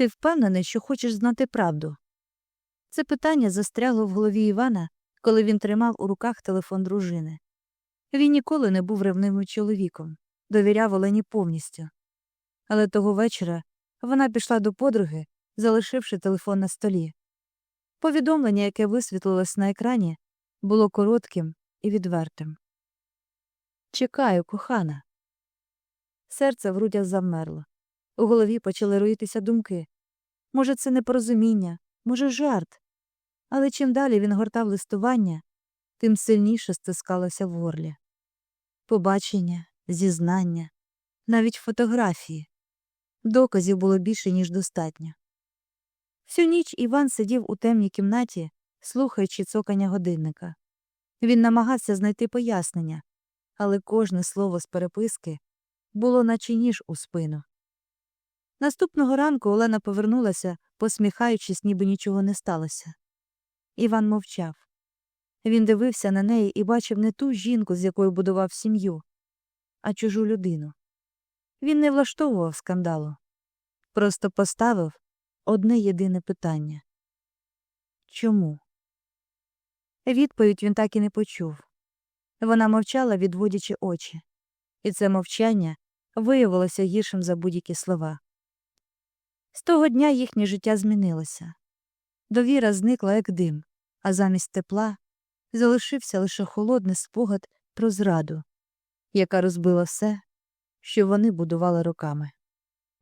Ти впевнений, що хочеш знати правду? Це питання застрягло в голові Івана, коли він тримав у руках телефон дружини. Він ніколи не був ревнивим чоловіком, довіряв Олені повністю. Але того вечора вона пішла до подруги, залишивши телефон на столі. Повідомлення, яке висвітлилось на екрані, було коротким і відвертим. Чекаю, кохана. Серце в грудях замерло. У голові почали роїтися думки. Може, це непорозуміння, може, жарт. Але чим далі він гортав листування, тим сильніше стискалося в горлі. Побачення, зізнання, навіть фотографії. Доказів було більше, ніж достатньо. Всю ніч Іван сидів у темній кімнаті, слухаючи цокання годинника. Він намагався знайти пояснення, але кожне слово з переписки було наче ніж у спину. Наступного ранку Олена повернулася, посміхаючись, ніби нічого не сталося. Іван мовчав. Він дивився на неї і бачив не ту жінку, з якою будував сім'ю, а чужу людину. Він не влаштовував скандалу, просто поставив одне єдине питання чому? Відповідь він так і не почув. Вона мовчала, відводячи очі, і це мовчання виявилося гіршим за будь-які слова. З того дня їхнє життя змінилося. Довіра зникла, як дим, а замість тепла залишився лише холодний спогад про зраду, яка розбила все, що вони будували роками.